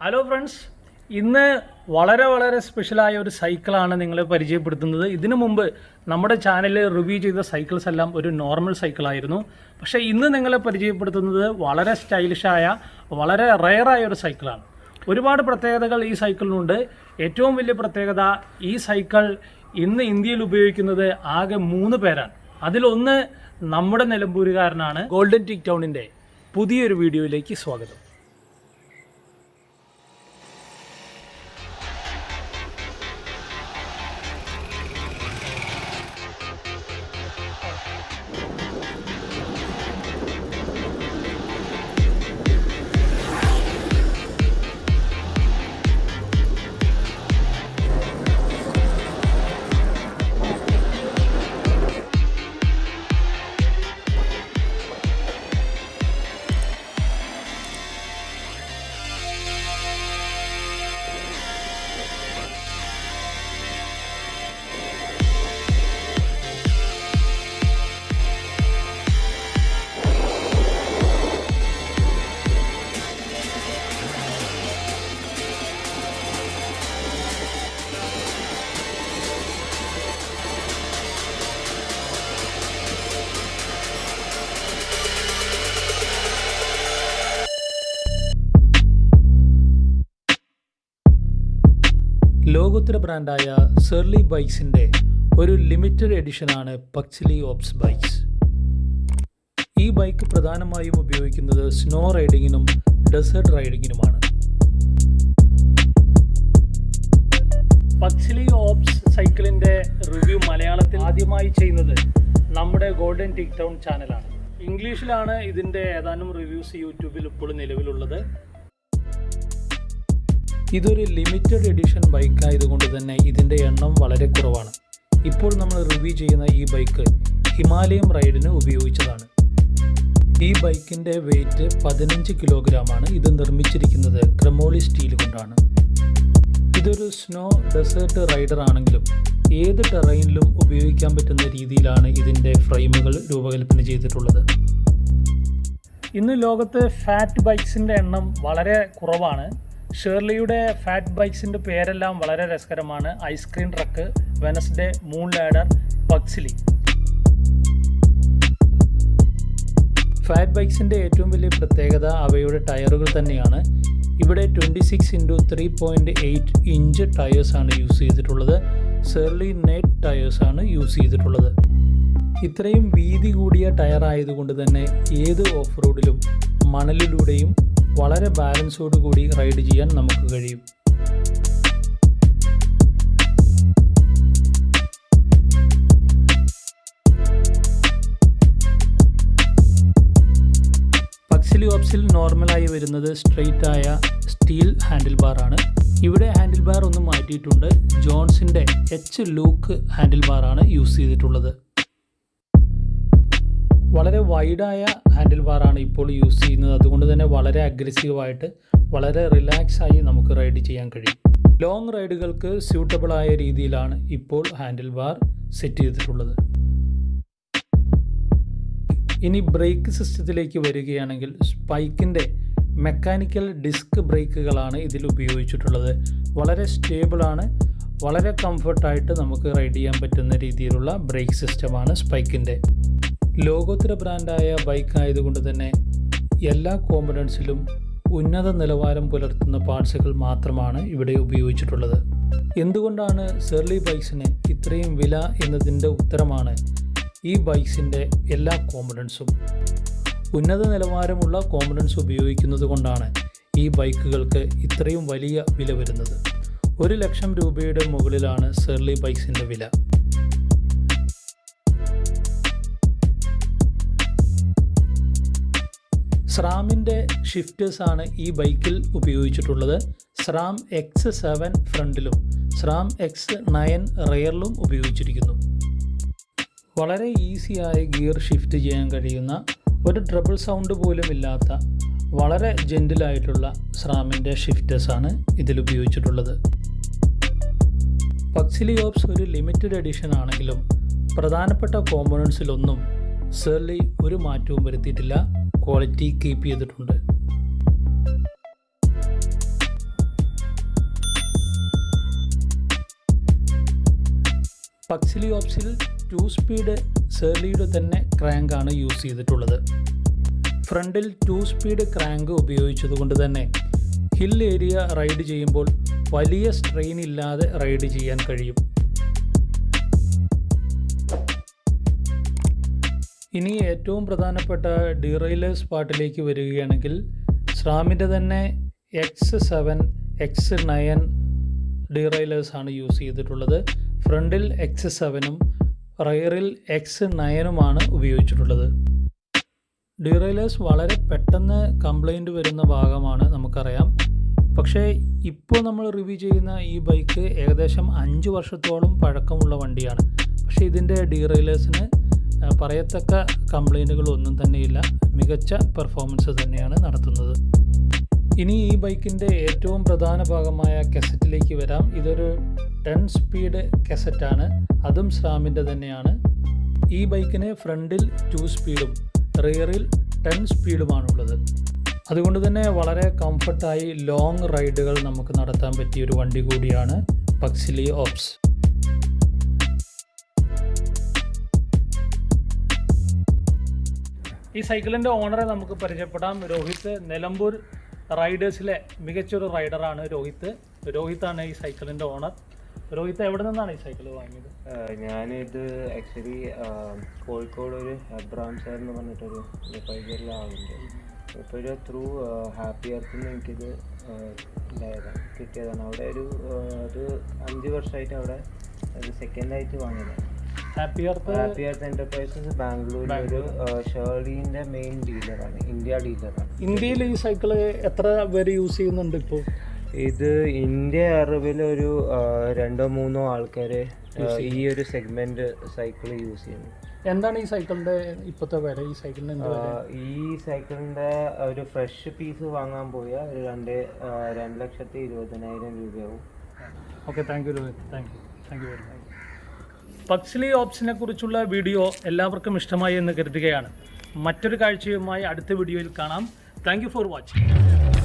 Hello friends ഇന്ന് വളരെ വളരെ സ്പെഷ്യലായ ഒരു സൈക്കിളാണ് നിങ്ങളെ പരിചയപ്പെടുത്തുന്നത്. ഇതിനു മുമ്പ് നമ്മുടെ ചാനലിൽ റിവ്യൂ ചെയ്ത സൈക്കിൾസ് എല്ലാം ഒരു നോർമൽ സൈക്കിളായിരുന്നു പക്ഷേ ഇന്ന് നിങ്ങളെ പരിചയപ്പെടുത്തുന്നത് വളരെ സ്റ്റൈലിഷായ വളരെ റെയറായ ഒരു സൈക്കിളാണ് ഒരുപാട് പ്രത്യേകതകൾ ഈ സൈക്കിളിനുണ്ട് ഏറ്റവും വലിയ പ്രത്യേകത ഈ സൈക്കിൾ ഇന്ന് ഇന്ത്യയിൽ ഉപയോഗിക്കുന്നത് ആകെ മൂന്ന് പേരാണ്. അതിലൊന്ന് നമ്മുടെ നിലമ്പൂരുകാരനാണ്. ഗോൾഡൻ ടിക് ടൗണിന്റെ പുതിയൊരു വീഡിയോയിലേക്ക് സ്വാഗതം. ലോകോത്തര ബ്രാൻഡായ സെർലി ബൈക്സിന്റെ ഒരു ലിമിറ്റഡ് എഡിഷനാണ് പക്സിലി ഓപ്സ് ബൈക്സ്. ഈ ബൈക്ക് പ്രധാനമായും ഉപയോഗിക്കുന്നത് സ്നോ റൈഡിങ്ങിനും ഡെസേർട്ട് റൈഡിങ്ങിനുമാണ്. പക്സിലി ഓപ്സ് സൈക്കിളിന്റെ റിവ്യൂ മലയാളത്തിൽ ആദ്യമായി ചെയ്യുന്നത് നമ്മുടെ ഗോൾഡൻ ടിക് ടൗൺ ചാനലാണ്. ഇംഗ്ലീഷിലാണ് ഇതിന്റെ ഏതാനും റിവ്യൂസ് യൂട്യൂബിൽ ഇപ്പോൾ നിലവിലുള്ളത്. ഇതൊരു ലിമിറ്റഡ് എഡിഷൻ ബൈക്കായതുകൊണ്ട് തന്നെ ഇതിന്റെ എണ്ണം വളരെ കുറവാണ്. ഇപ്പോൾ നമ്മൾ റിവ്യൂ ചെയ്യുന്ന ഈ ബൈക്ക് ഹിമാലയം റൈഡിന് ഉപയോഗിച്ചതാണ്. ഈ ബൈക്കിന്റെ വെയിറ്റ് പതിനഞ്ച് കിലോഗ്രാമാണ് ഇത് നിർമ്മിച്ചിരിക്കുന്നത് ക്രമോളി സ്റ്റീൽ കൊണ്ടാണ്. ഇതൊരു സ്നോ ഡെസേർട്ട് റൈഡർ ആണെങ്കിലും ഏത് ടെറൈനിലും ഉപയോഗിക്കാൻ പറ്റുന്ന രീതിയിലാണ് ഇതിന്റെ ഫ്രെയിമുകൾ രൂപകൽപ്പന ചെയ്തിട്ടുള്ളത്. ഇന്ന് ലോകത്ത് ഫാറ്റ് ബൈക്സിന്റെ എണ്ണം വളരെ കുറവാണ്. ഷേർലിയുടെ ഫാറ്റ് ബൈക്സിന്റെ പേരെല്ലാം വളരെ രസകരമാണ്. Ice cream truck Wednesday moon ladder Pugsley. Fat ബൈക്സിന്റെ ഏറ്റവും വലിയ പ്രത്യേകത അവയുടെ ടയറുകൾ തന്നെയാണ്. ഇവിടെ twenty six into three point eight inch ടയേഴ്സാണ് use ചെയ്തിട്ടുള്ളത്. സെർലി നെറ്റ് ടയേഴ്സാണ് യൂസ് ചെയ്തിട്ടുള്ളത്. ഇത്രയും വീതി കൂടിയ ടയർ ആയതുകൊണ്ട് തന്നെ ഏത് ഓഫ് റോഡിലും മണലിലൂടെയും വളരെ ബാലൻസോട് കൂടി റൈഡ് ചെയ്യാൻ നമുക്ക് കഴിയും. പക്സിലി ഓപ്സിൽ നോർമലായി വരുന്നത് സ്ട്രെയിറ്റ് ആയ സ്റ്റീൽ ഹാൻഡിൽ ബാർ ആണ് ഇവിടെ ഹാൻഡിൽ ബാർ ഒന്ന് മാറ്റിയിട്ടുണ്ട്. ജോൺസിന്റെ എച്ച് ലൂക്ക് ഹാൻഡിൽ ബാർ ആണ് യൂസ് ചെയ്തിട്ടുള്ളത്. വളരെ വൈഡായ ഹാൻഡിൽ ബാറാണ് ഇപ്പോൾ യൂസ് ചെയ്യുന്നത്. അതുകൊണ്ട് തന്നെ വളരെ അഗ്രസീവായിട്ട് വളരെ റിലാക്സ് ആയി നമുക്ക് റൈഡ് ചെയ്യാൻ കഴിയും. ലോങ് റൈഡുകൾക്ക് സ്യൂട്ടബിളായ രീതിയിലാണ് ഇപ്പോൾ ഹാൻഡിൽ ബാർ സെറ്റ് ചെയ്തിട്ടുള്ളത്. ഇനി ബ്രേക്ക് സിസ്റ്റത്തിലേക്ക് വരികയാണെങ്കിൽ സ്പൈക്കിന്റെ മെക്കാനിക്കൽ ഡിസ്ക് ബ്രേക്കുകളാണ് ഇതിൽ ഉപയോഗിച്ചിട്ടുള്ളത്. വളരെ സ്റ്റേബിളാണ് വളരെ കംഫർട്ടായിട്ട് നമുക്ക് റൈഡ് ചെയ്യാൻ പറ്റുന്ന രീതിയിലുള്ള ബ്രേക്ക് സിസ്റ്റമാണ് സ്പൈക്കിന്റെ ലോകോത്തര ബ്രാൻഡായ ബൈക്ക് ആയതുകൊണ്ട് തന്നെ എല്ലാ കോമ്പണൻസിലും ഉന്നത നിലവാരം പുലർത്തുന്ന പാർട്സുകൾ മാത്രമാണ് ഇവിടെ ഉപയോഗിച്ചിട്ടുള്ളത്. എന്തുകൊണ്ടാണ് സെർലി ബൈക്സിന് ഇത്രയും വില എന്നതിന്റെ ഉത്തരമാണ് ഈ ബൈക്സിന്റെ എല്ലാ കോമ്പണൻസും ഉന്നത നിലവാരമുള്ള കോമ്പണൻസ് ഉപയോഗിക്കുന്നത് കൊണ്ടാണ് ഈ ബൈക്കുകൾക്ക് ഇത്രയും വലിയ വില വരുന്നത്. ഒരു ലക്ഷം രൂപയുടെ മുകളിലാണ് സെർലി ബൈക്സിന്റെ വില. സ്രാമിന്റെ ഷിഫ്റ്റേഴ്സ് ആണ് ഈ ബൈക്കിൽ ഉപയോഗിച്ചിട്ടുള്ളത്. സ്രാം എക്സ് സെവൻ ഫ്രണ്ടിലും സ്രാം എക്സ് നയൻ റെയറിലും ഉപയോഗിച്ചിരിക്കുന്നു. വളരെ ഈസിയായി ഗിയർ ഷിഫ്റ്റ് ചെയ്യാൻ കഴിയുന്ന ഒരു ട്രബിൾ സൗണ്ട് പോലും ഇല്ലാത്ത വളരെ ജെന്റിലായിട്ടുള്ള സ്രാമിന്റെ ഷിഫ്റ്റേഴ്സാണ് ഇതിൽ ഉപയോഗിച്ചിട്ടുള്ളത്. പക്സിലിയോപ്സ് ഒരു ലിമിറ്റഡ് എഡിഷൻ ആണെങ്കിലും പ്രധാനപ്പെട്ട കോമ്പണൻസിലൊന്നും സെർലി ഒരു മാറ്റവും വരുത്തിയിട്ടില്ല. ക്വാളിറ്റി കീപ്പ് ചെയ്തിട്ടുണ്ട്. പക്സിലി ഓപ്സിൽ ടു സ്പീഡ് സെർലിയുടെ തന്നെ ക്രാങ്കാണ് യൂസ് ചെയ്തിട്ടുള്ളത്. ഫ്രണ്ടിൽ ടു സ്പീഡ് ക്രാങ്ക് ഉപയോഗിച്ചതുകൊണ്ട് തന്നെ ഹിൽ ഏരിയ റൈഡ് ചെയ്യുമ്പോൾ വലിയ സ്ട്രെയിൻ ഇല്ലാതെ റൈഡ് ചെയ്യാൻ കഴിയും. ഇനി ഏറ്റവും പ്രധാനപ്പെട്ട ഡിറൈലേഴ്സ് പാർട്ടിലേക്ക് വരികയാണെങ്കിൽ സ്രാമിന്റെ തന്നെ X seven X nine derailleurs ആണ് യൂസ് ചെയ്തിട്ടുള്ളത്. ഫ്രണ്ടിൽ എക്സ് സെവനും റയറിൽ എക്സ് നയനുമാണ് ഉപയോഗിച്ചിട്ടുള്ളത്. ഡിറൈലേഴ്സ് വളരെ പെട്ടെന്ന് കംപ്ലൈന്റ് വരുന്ന ഭാഗമാണ് നമുക്കറിയാം. പക്ഷേ ഇപ്പോൾ നമ്മൾ റിവ്യൂ ചെയ്യുന്ന ഈ ബൈക്ക് ഏകദേശം അഞ്ച് വർഷത്തോളം പഴക്കമുള്ള വണ്ടിയാണ്. പക്ഷേ ഇതിന്റെ ഡീറൈലേഴ്സിന് പറയത്തക്ക കംപ്ലൈന്റുകളൊന്നും തന്നെയില്ല. മികച്ച പെർഫോമൻസ് തന്നെയാണ് നടത്തുന്നത്. ഇനി ഈ ബൈക്കിന്റെ ഏറ്റവും പ്രധാന ഭാഗമായ കെസറ്റിലേക്ക് വരാം. ഇതൊരു ടെൻ സ്പീഡ് കെസറ്റാണ് അതും സ്രാമിന്റെ തന്നെയാണ്. ഈ ബൈക്കിന് ഫ്രണ്ടിൽ ടു സ്പീഡും റിയറിൽ ടെൻ സ്പീഡുമാണുള്ളത് അതുകൊണ്ട് തന്നെ വളരെ കംഫർട്ടായി ലോങ് റൈഡുകൾ നമുക്ക് നടത്താൻ പറ്റിയ ഒരു വണ്ടി കൂടിയാണ് പക്സിലി ഓപ്സ് ഈ സൈക്കിളിന്റെ ഓണറെ നമുക്ക് പരിചയപ്പെടാം. രോഹിത് നിലമ്പൂർ റൈഡേഴ്സിലെ മികച്ചൊരു റൈഡറാണ് രോഹിത്. രോഹിത്താണ് ഈ സൈക്കിളിന്റെ ഓണർ. രോഹിത് എവിടെ നിന്നാണ് ഈ സൈക്കിൾ വാങ്ങിയത്? ഞാനിത് ആക്ച്വലി കോഴിക്കോട് ഒരു എബ്രാം സാർ എന്ന് പറഞ്ഞിട്ടൊരു ഫൈബറിലെ ആളുണ്ട്. ഇപ്പോൾ ഒരു ത്രൂ ഹാപ്പി എർത്തിൽ നിന്ന് എനിക്കിത് ഉണ്ടായതാണ് കിട്ടിയതാണ്. അവിടെ ഒരു ഒരു അഞ്ച് വർഷമായിട്ട് അവിടെ ഒരു സെക്കൻഡ് ആയിട്ട് വാങ്ങിയതാണ്. Happy earth happy earth enterprises ബാംഗ്ലൂരിൽ ഒരു മെയിൻ ഡീലറാണ് ഇന്ത്യ ഡീലറാണ് ഇന്ത്യയിൽ ഈ സൈക്കിൾ എത്ര പേര് യൂസ് ചെയ്യുന്നുണ്ട് ഇപ്പോൾ ഇത് ഇന്ത്യ അറിവിൽ ഒരു രണ്ടോ മൂന്നോ ആൾക്കാര് ഈ ഒരു സെഗ്മെന്റ് സൈക്കിൾ യൂസ് ചെയ്യുന്നു. എന്താണ് ഈ സൈക്കിളിന്റെ ഇപ്പോഴത്തെ വില? ഈ സൈക്കിളിന് ഈ സൈക്കിളിന്റെ ഒരു ഫ്രഷ് പീസ് വാങ്ങാൻ പോയ ഒരു രണ്ട് രണ്ട് ലക്ഷത്തി ഇരുപതിനായിരം രൂപയാവും. Okay thank you thank you thank you very much Pugsley ഓപ്ഷനെ കുറിച്ചുള്ള വീഡിയോ എല്ലാവർക്കും ഇഷ്ടമായി എന്ന് കരുതുകയാണ്. മറ്റൊരു കാഴ്ചയുമായി അടുത്ത വീഡിയോയിൽ കാണാം. Thank for watching